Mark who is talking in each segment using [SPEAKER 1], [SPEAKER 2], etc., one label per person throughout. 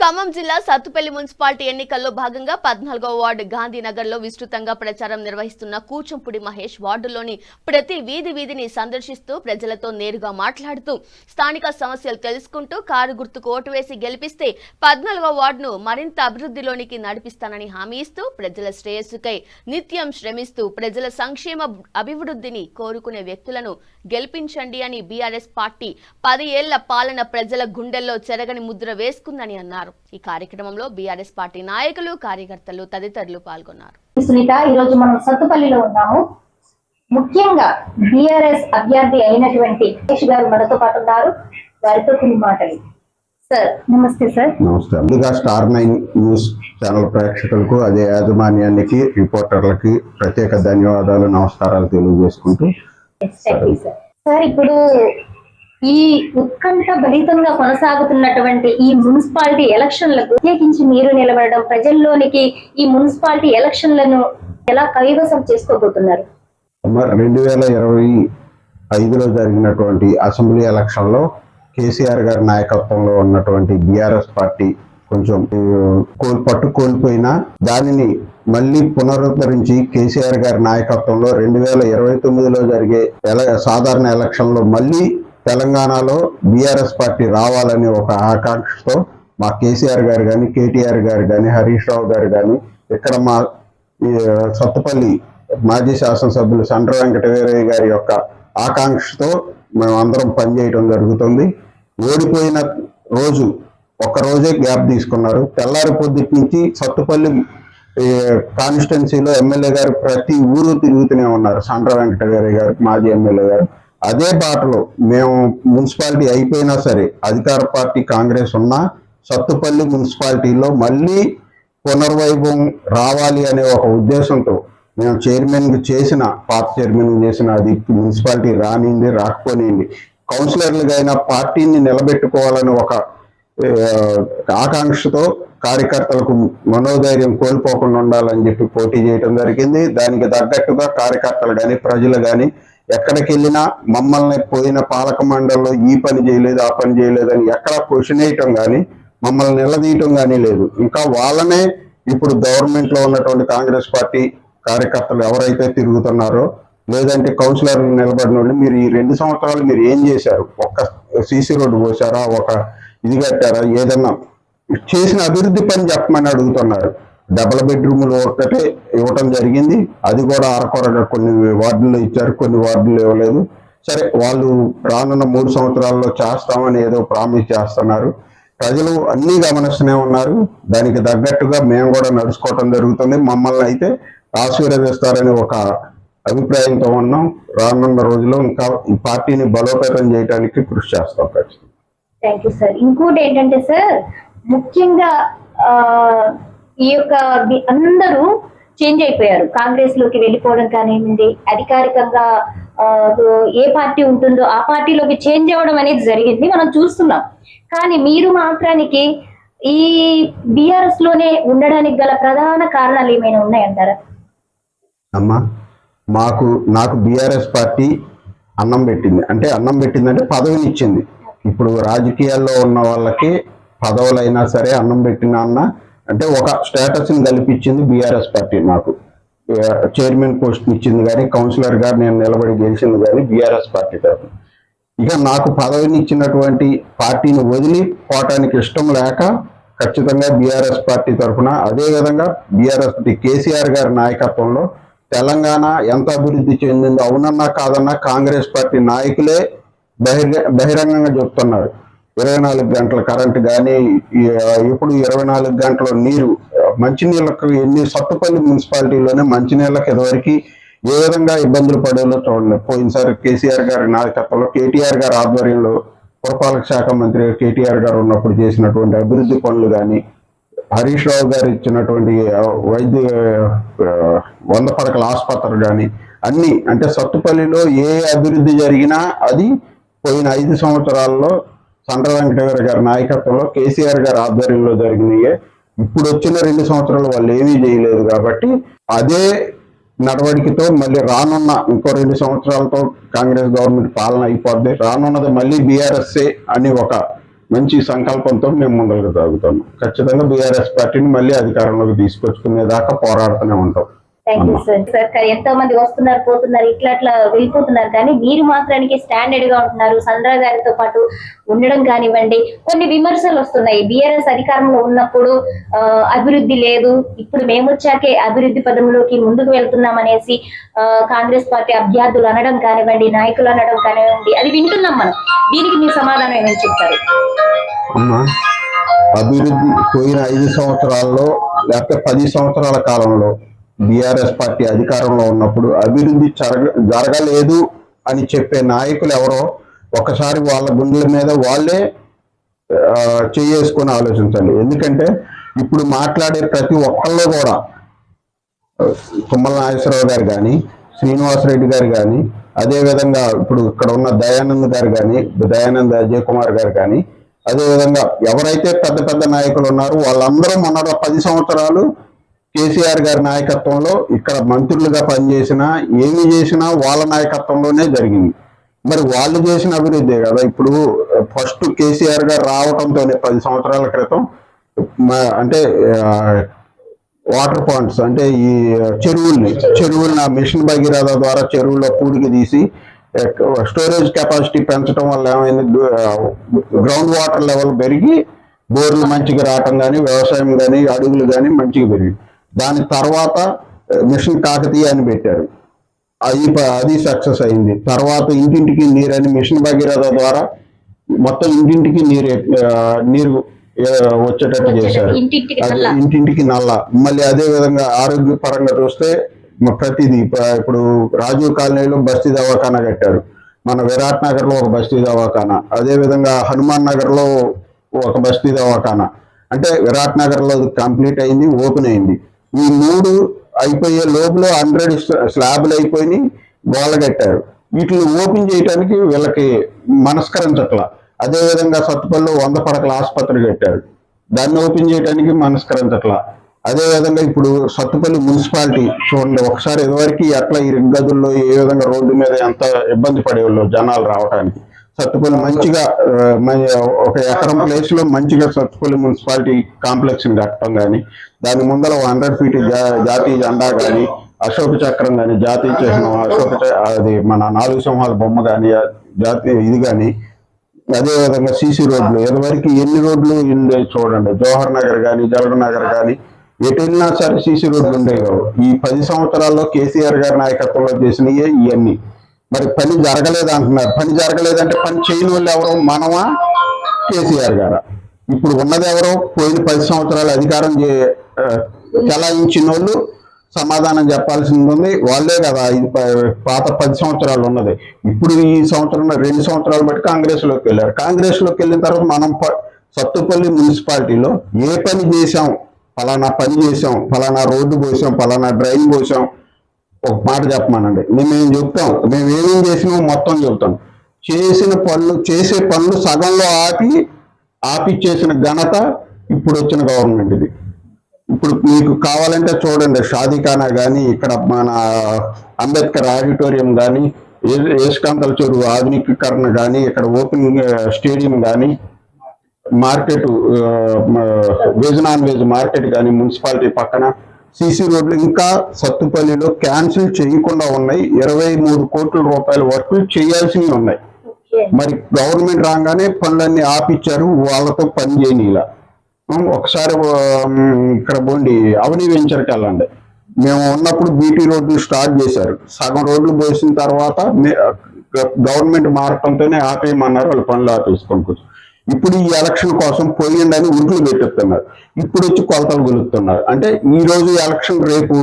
[SPEAKER 1] ఖమ్మం జిల్లా సత్తుపల్లి మున్సిపాలిటీ ఎన్నికల్లో భాగంగా పద్నాలుగో వార్డు గాంధీనగర్లో విస్తృతంగా ప్రచారం నిర్వహిస్తున్న కూచంపుడి మహేష్ వార్డులోని ప్రతి వీధి వీధిని సందర్శిస్తూ ప్రజలతో నేరుగా మాట్లాడుతూ స్థానిక సమస్యలు తెలుసుకుంటూ కారు గుర్తుకు ఓటు వేసి గెలిపిస్తే పద్నాలుగో వార్డును మరింత అభివృద్ధిలోనికి నడిపిస్తానని హామీ ఇస్తూ ప్రజల శ్రేయస్సుకై నిత్యం శ్రమిస్తూ ప్రజల సంక్షేమ అభివృద్ధిని కోరుకునే వ్యక్తులను గెలిపించండి అని బీఆర్ఎస్ పార్టీ పది ఏళ్ళ పాలన ప్రజల గుండెల్లో చెరగని ముద్ర వేసుకుందని అన్నారు. ఈ కార్యక్రమంలో బీఆర్ఎస్ పార్టీ నాయకులు కార్యకర్తలు తదితరులు పాల్గొన్నారు.
[SPEAKER 2] సునీత ఈ రోజు మనం సత్తుపల్లిలో ఉన్నాము. ముఖ్యంగా బిఆర్ఎస్ అభ్యర్థి అయినటువంటి మహేష్ గారు మనతో పాటు ఉన్నారు. వారితో కొన్ని మాటలు. సార్ నమస్తే సార్.
[SPEAKER 3] నమస్తే. ముందుగా స్టార్ నైన్ న్యూస్ ఛానల్ ప్రేక్షకులకు అదే యాజమాన్యానికి రిపోర్టర్లకి ప్రత్యేక ధన్యవాదాలు నమస్కారాలు తెలియజేసుకుంటూ
[SPEAKER 2] సార్ ఇప్పుడు ఈ ఉత్కంఠ భరితంగా కొనసాగుతున్నటువంటి ఈ మున్సిపాలిటీ ఎలక్షన్లకు ప్రత్యేకించి మీరు నిలబడడం ప్రజల్లోనికి ఈ మున్సిపాలిటీ ఎలక్షన్లను ఎలా కైవసం చేసుకోబోతున్నారు?
[SPEAKER 3] రెండు వేల ఇరవై ఐదులో జరిగినటువంటి అసెంబ్లీ ఎలక్షన్లో కేసీఆర్ గారి నాయకత్వంలో ఉన్నటువంటి బీఆర్ఎస్ పార్టీ కొంచెం కోల్పట్టు కోల్ కోల్పోయినా దానిని మళ్ళీ పునరుద్ధరించి కేసీఆర్ గారి నాయకత్వంలో రెండు వేల ఇరవై తొమ్మిదిలో జరిగే ఎల సాధారణ ఎలక్షన్లో మళ్ళీ తెలంగాణలో బీఆర్ఎస్ పార్టీ రావాలనే ఒక ఆకాంక్షతో మా కేసీఆర్ గారు కానీ కేటీఆర్ గారు కానీ హరీష్ రావు గారు కానీ ఇక్కడ మా సత్తుపల్లి మాజీ శాసనసభ్యులు సండ్ర వెంకటవీరయ్య గారి యొక్క ఆకాంక్షతో మేము అందరం పనిచేయడం జరుగుతుంది. ఓడిపోయిన రోజు ఒక రోజే గ్యాప్ తీసుకున్నారు. తెల్లారి పొద్దుటి నుంచి సత్తుపల్లి కాన్స్టిట్యున్సీలో ఎమ్మెల్యే గారు ప్రతి ఊరు తిరుగుతూనే ఉన్నారు. సండ్ర వెంకట గారు మాజీ ఎమ్మెల్యే గారు. అదే బాటలో మేము మున్సిపాలిటీ అయిపోయినా సరే అధికార పార్టీ కాంగ్రెస్ ఉన్నా సత్తుపల్లి మున్సిపాలిటీలో మళ్ళీ పునర్వైభవం రావాలి అనే ఒక ఉద్దేశంతో మేము చైర్మన్ చేసిన పాత చైర్మన్ చేసిన అది మున్సిపాలిటీ రానింది రాకపోనింది. కౌన్సిలర్లుగా అయినా పార్టీని నిలబెట్టుకోవాలని ఒక ఆకాంక్షతో కార్యకర్తలకు మనోధైర్యం కోల్పోకుండా ఉండాలని చెప్పి పోటీ చేయడం జరిగింది. దానికి తగ్గట్టుగా కార్యకర్తలు కానీ ప్రజలు కానీ ఎక్కడికి వెళ్ళినా మమ్మల్ని పోయిన పాలక మండలిలో ఈ పని చేయలేదు ఆ పని చేయలేదు అని ఎక్కడ క్వశ్చన్ వేయటం కానీ మమ్మల్ని నిలదీయటం కానీ లేదు. ఇంకా వాళ్ళనే ఇప్పుడు గవర్నమెంట్లో ఉన్నటువంటి కాంగ్రెస్ పార్టీ కార్యకర్తలు ఎవరైతే తిరుగుతున్నారో లేదంటే కౌన్సిలర్ నిలబడిన వాళ్ళు మీరు ఈ రెండు సంవత్సరాలు మీరు ఏం చేశారు? ఒక్క సీసీ రోడ్డు పోసారా ఒక ఇది కట్టారా? ఏదన్నా చేసిన అభివృద్ధి పని చెప్పమని అడుగుతున్నారు. డబుల్ బెడ్రూమ్లు ఒక్కటే ఇవ్వటం జరిగింది. అది కూడా అరకొరగా కొన్ని వార్డులు ఇచ్చారు కొన్ని వార్డులు ఇవ్వలేదు. సరే వాళ్ళు రానున్న మూడు సంవత్సరాల్లో చేస్తామని ఏదో ప్రామిస్ చేస్తున్నారు. ప్రజలు అన్నీ గమనిస్తూనే ఉన్నారు. దానికి తగ్గట్టుగా మేము కూడా నడుచుకోవటం జరుగుతుంది. మమ్మల్ని అయితే ఆశీర్వదిస్తారని ఒక అభిప్రాయంతో ఉన్నాం. రానున్న రోజుల్లో ఇంకా ఈ పార్టీని బలోపేతం చేయడానికి కృషి చేస్తాం ఖచ్చితంగా.
[SPEAKER 2] థ్యాంక్ యూ సార్ ఇంకోటి ఏంటంటే సార్ ముఖ్యంగా ఈ యొక్క అందరూ చేంజ్ అయిపోయారు. కాంగ్రెస్లోకి వెళ్ళిపోవడం కానివ్వండి అధికారికంగా ఏ పార్టీ ఉంటుందో ఆ పార్టీలోకి చేంజ్ అవ్వడం అనేది జరిగింది. మనం చూస్తున్నాం. కానీ మీరు మాత్రానికి ఈ బిఆర్ఎస్లోనే ఉండడానికి గల ప్రధాన కారణాలు ఏమైనా ఉన్నాయంటారా?
[SPEAKER 3] అమ్మా మాకు నాకు బీఆర్ఎస్ పార్టీ అన్నం పెట్టింది. అంటే అన్నం పెట్టిందంటే పదవిని ఇచ్చింది. ఇప్పుడు రాజకీయాల్లో ఉన్న వాళ్ళకి పదవులైనా సరే అన్నం పెట్టిన అన్న అంటే ఒక స్టేటస్ని కల్పించింది బీఆర్ఎస్ పార్టీ నాకు. చైర్మన్ పోస్ట్ ఇచ్చింది కానీ కౌన్సిలర్ గారు నేను నిలబడి గెలిచింది కానీ బీఆర్ఎస్ పార్టీ తరపు ఇక నాకు పదవిని ఇచ్చినటువంటి పార్టీని వదిలి పోవటానికి ఇష్టం లేక ఖచ్చితంగా బీఆర్ఎస్ పార్టీ తరఫున అదేవిధంగా బీఆర్ఎస్ కేసీఆర్ గారి నాయకత్వంలో తెలంగాణ ఎంత అభివృద్ధి చెందిందో అవునన్నా కాదన్నా కాంగ్రెస్ పార్టీ నాయకులే బహిరంగంగా చెప్తున్నారు. ఇరవై నాలుగు గంటల కరెంట్ కానీ ఇప్పుడు ఇరవై నాలుగు గంటల నీరు మంచినీళ్ళకు ఎన్ని సత్తుపల్లి మున్సిపాలిటీలోనే మంచినీళ్ళకి ఇదివరకు ఏ విధంగా ఇబ్బందులు పడేలో చూడండి. పోయినసారి కేసీఆర్ గారి నాయకత్వంలో కేటీఆర్ గారి ఆధ్వర్యంలో పురపాలక శాఖ మంత్రి కేటీఆర్ గారు ఉన్నప్పుడు చేసినటువంటి అభివృద్ధి పనులు కానీ హరీష్ రావు గారు ఇచ్చినటువంటి వైద్య వంద పడకల ఆసుపత్రులు కానీ అన్ని అంటే సత్తుపల్లిలో ఏ అభివృద్ధి జరిగినా అది పోయిన ఐదు సంవత్సరాల్లో సండ్ర వెంకటేశ్వర గారి నాయకత్వంలో కేసీఆర్ గారి ఆధ్వర్యంలో జరిగినాయే. ఇప్పుడు వచ్చిన రెండు సంవత్సరాలు వాళ్ళు ఏమీ చేయలేదు కాబట్టి అదే నడవడికతో మళ్ళీ రానున్న ఇంకో రెండు సంవత్సరాలతో కాంగ్రెస్ గవర్నమెంట్ పాలన అయిపోద్ది. రానున్నది మళ్ళీ బీఆర్ఎస్ఏ అని ఒక మంచి సంకల్పంతో మేము ముందుకు సాగుతాము. ఖచ్చితంగా బీఆర్ఎస్ పార్టీని మళ్ళీ అధికారంలోకి తీసుకొచ్చుకునే దాకా పోరాడుతూనే ఉంటాం.
[SPEAKER 2] థ్యాంక్ యూ సార్ సార్ ఎంతో మంది వస్తున్నారు పోతున్నారు ఇట్లా అట్లా వెళ్ళిపోతున్నారు. కానీ మీరు మాత్రానికి స్టాండర్డ్గా ఉంటున్నారు. సంద్రా గారితో పాటు ఉండడం కానివ్వండి. కొన్ని విమర్శలు వస్తున్నాయి. బీఆర్ఎస్ అధికారంలో ఉన్నప్పుడు అభివృద్ధి లేదు. ఇప్పుడు మేము వచ్చాకే అభివృద్ధి పదంలోకి ముందుకు వెళ్తున్నాం అనేసి కాంగ్రెస్ పార్టీ అభ్యర్థులు అనడం కానివ్వండి నాయకులు అనడం కానివ్వండి అది వింటున్నాం మనం. దీనికి మీ సమాధానం ఏమని చెప్తారు?
[SPEAKER 3] అభివృద్ధి పోయిన ఐదు సంవత్సరాల్లో లేకపోతే పది సంవత్సరాల కాలంలో బీఆర్ఎస్ పార్టీ అధికారంలో ఉన్నప్పుడు అభివృద్ధి జరగ జరగలేదు అని చెప్పే నాయకులు ఎవరో ఒకసారి వాళ్ళ గుండెల మీద వాళ్ళే చేసుకొని ఆలోచించండి. ఎందుకంటే ఇప్పుడు మాట్లాడే ప్రతి ఒక్కళ్ళు కూడా తుమ్మల నాగేశ్వరరావు గారు కానీ శ్రీనివాసరెడ్డి గారు కానీ అదే విధంగా ఇప్పుడు ఇక్కడ ఉన్న దయానంద్ గారు కానీ దయానంద్ అజయ్ కుమార్ గారు కానీ అదే విధంగా ఎవరైతే పెద్ద పెద్ద నాయకులు ఉన్నారో వాళ్ళందరూ మొన్న పది సంవత్సరాలు కేసీఆర్ గారి నాయకత్వంలో ఇక్కడ మంత్రులుగా పనిచేసినా ఏమి చేసినా వాళ్ళ నాయకత్వంలోనే జరిగింది. మరి వాళ్ళు చేసిన అభివృద్ధి కదా. ఇప్పుడు ఫస్ట్ కేసీఆర్ గారు రావడంతోనే పది సంవత్సరాల క్రితం అంటే వాటర్ పాయింట్స్ అంటే ఈ చెరువుల్ని చెరువుల్ని ఆ మిషన్ భగీరథ ద్వారా చెరువుల్లో పూడికి తీసి స్టోరేజ్ కెపాసిటీ పెంచడం వల్ల ఏమైంది? గ్రౌండ్ వాటర్ లెవెల్ పెరిగి బోర్లు మంచిగా రావటం కానీ వ్యవసాయం కానీ అడుగులు కానీ మంచిగా పెరిగి దాని తర్వాత మిషన్ కాకతీయ అని పెట్టారు. అది అది సక్సెస్ అయింది. తర్వాత ఇంటింటికి నీరు అని మిషన్ భగీరథ ద్వారా మొత్తం ఇంటింటికి నీరు నీరు వచ్చేటట్టు చేశారు.
[SPEAKER 2] ఇంటింటికి నల్లా.
[SPEAKER 3] మళ్ళీ అదే విధంగా ఆరోగ్య పరంగా చూస్తే ప్రతిదీ ఇప్ప- ఇప్పుడు రాజీవ్ కాలనీలో బస్తీ దవాఖానా కట్టారు. మన విరాట్ నగర్లో ఒక బస్తీ దవాఖానా. అదే విధంగా హనుమాన్ నగర్లో ఒక బస్తీ దవాఖానా. అంటే విరాట్ నగర్లో కంప్లీట్ అయింది ఓపెన్ అయింది. ఈ మూడు అయిపోయే లోపల హండ్రెడ్ స్లాబ్లు అయిపోయి గోళ్ళ కట్టారు. వీటిని ఓపెన్ చేయడానికి వీళ్ళకి మనస్కరించట్ల అదే విధంగా సత్తుపల్లి వంద పడకల ఆసుపత్రి కట్టారు. దాన్ని ఓపెన్ చేయడానికి మనస్కరించట్ల అదే విధంగా ఇప్పుడు సత్తుపల్లి మున్సిపాలిటీ చూడండి ఒకసారి ఇదివరకు ఎట్లా ఈ గదుల్లో ఏ విధంగా రోడ్డు మీద ఎంత ఇబ్బంది పడేవాళ్ళు జనాలు రావడానికి సత్తుపల్లి మంచిగా ఒక ఎకరం ప్లేస్లో మంచిగా సత్తుపల్లి మున్సిపాలిటీ కాంప్లెక్స్ని కట్టడం కానీ దాని ముందర హండ్రెడ్ ఫీట్ జాతీయ జెండా కానీ అశోక చక్రం కానీ జాతీయ చిహ్నం అశోక అది మన నాలుగు సింహాల బొమ్మ కానీ జాతీయ ఇది కానీ అదే విధంగా సీసీ రోడ్లు ఇదివరకు ఎన్ని రోడ్లు ఉండే చూడండి. జవహర్ నగర్ కానీ జలగ నగర్ కానీ ఎటు వెళ్ళినా సరే సీసీ రోడ్లు ఉండేవి. ఈ పది సంవత్సరాల్లో కేసీఆర్ గారి నాయకత్వంలో చేసినయే ఇవన్నీ మరి పని జరగలేదు అంటున్నారు. పని జరగలేదంటే పని చేయని వాళ్ళు ఎవరు మనమా? కేసీఆర్ గారా? ఇప్పుడు ఉన్నది ఎవరో? పోయిన పది సంవత్సరాలు అధికారం చే- వాళ్ళు సమాధానం చెప్పాల్సింది ఉంది. వాళ్ళే కదా ఇది పాత పది సంవత్సరాలు ఉన్నది. ఇప్పుడు ఈ సంవత్సరం రెండు సంవత్సరాలు బట్టి కాంగ్రెస్లోకి వెళ్ళారు. కాంగ్రెస్లోకి వెళ్ళిన తర్వాత మనం సత్తుపల్లి మున్సిపాలిటీలో ఏ పని చేశాం? ఫలానా పని చేసాం ఫలానా రోడ్డు పోసాం ఫలానా డ్రైన్ పోసాం ఒక మాట చెప్పమానండి. మేము చెప్తాం? మేము ఏమేం చేసినామో మొత్తం చెప్తాం. చేసిన పనులు చేసే పనులు సగంలో ఆపి ఆపిచ్చేసిన ఘనత ఇప్పుడు వచ్చిన గవర్నమెంట్ ఇది ఇప్పుడు మీకు కావాలంటే చూడండి షాదీఖానా కానీ ఇక్కడ మన అంబేద్కర్ ఆడిటోరియం కానీ ఏసుకాంతల చెరువు ఆధునికీకరణ కానీ ఇక్కడ ఓపెన్ స్టేడియం కానీ market veg non veg market కానీ మున్సిపాలిటీ పక్కన సీసీ రోడ్లు ఇంకా సత్తుపల్లిలో క్యాన్సిల్ చేయకుండా ఉన్నాయి. ఇరవై మూడు కోట్ల రూపాయల వర్కులు చేయాల్సినవి ఉన్నాయి. మరి గవర్నమెంట్ రాగానే పనులన్నీ ఆపిచ్చారు. వాళ్ళతో పని చేయని ఇలా. ఉం, ఒకసారి ఇక్కడ పోండి. అవని వెంచర్కి వెళ్ళండి. మేము ఉన్నప్పుడు బీటీ రోడ్లు స్టార్ట్ చేశారు. సగం రోడ్లు పోసిన తర్వాత గవర్నమెంట్ మారటంతోనే ఆపేయమన్నారు. వాళ్ళు పనులు ఆపేసుకొని ఇప్పుడు ఈ ఎలక్షన్ కోసం పోయిండి అని ఉరుకులు పెట్టిస్తున్నారు ఇప్పుడు వచ్చి కొలతలు గొలుపుతున్నారు అంటే ఈ రోజు ఎలక్షన్ రేపు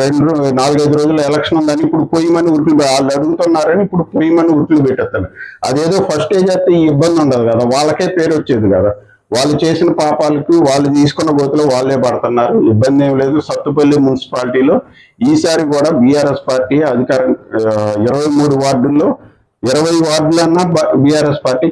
[SPEAKER 3] రెండు నాలుగైదు రోజుల ఎలక్షన్ ఉందని ఇప్పుడు పోయమని ఉరుకులు వాళ్ళు అడుగుతున్నారని ఇప్పుడు పోయమని ఉరుకులు పెట్టేస్తున్నారు అదేదో ఫస్ట్ ఏజ్ అయితే ఈ ఇబ్బంది ఉండదు కదా. వాళ్ళకే పేరు వచ్చేది కదా. వాళ్ళు చేసిన పాపాలకు వాళ్ళు తీసుకున్న గోతులో వాళ్ళే పడుతున్నారు. ఇబ్బంది ఏం లేదు. సత్తుపల్లి మున్సిపాలిటీలో ఈసారి కూడా బీఆర్ఎస్ పార్టీ అధికారం ఇరవై మూడు వార్డుల్లో ఇరవై వార్డులన్నా బీఆర్ఎస్ పార్టీ